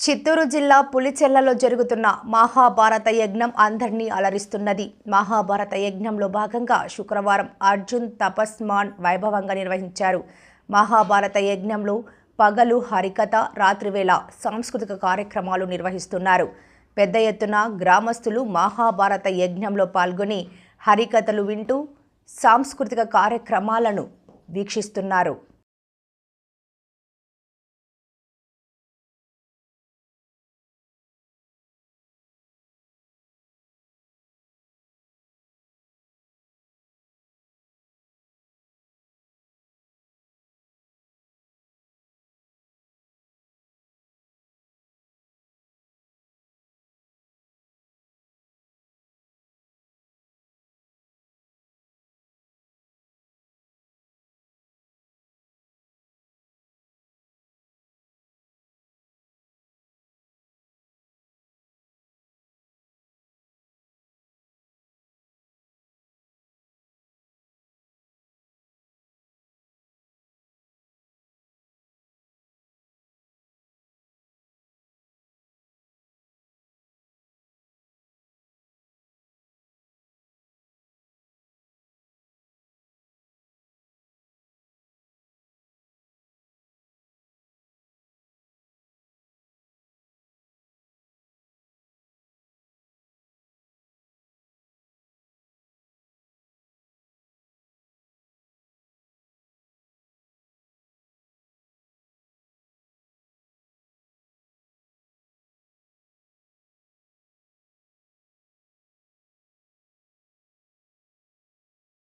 చిత్తూరు జిల్లా పులిచెల్లలో జరుగుతున్న మహాభారత యజ్ఞం అందరినీ అలరిస్తున్నది. మహాభారత యజ్ఞంలో భాగంగా శుక్రవారం అర్జున్ తపస్మాన్ వైభవంగా నిర్వహించారు. మహాభారత యజ్ఞంలో పగలు హరికథ రాత్రివేళ సాంస్కృతిక కార్యక్రమాలు నిర్వహిస్తున్నారు. పెద్ద ఎత్తున గ్రామస్తులు మహాభారత యజ్ఞంలో పాల్గొని హరికథలు వింటూ సాంస్కృతిక కార్యక్రమాలను వీక్షిస్తున్నారు.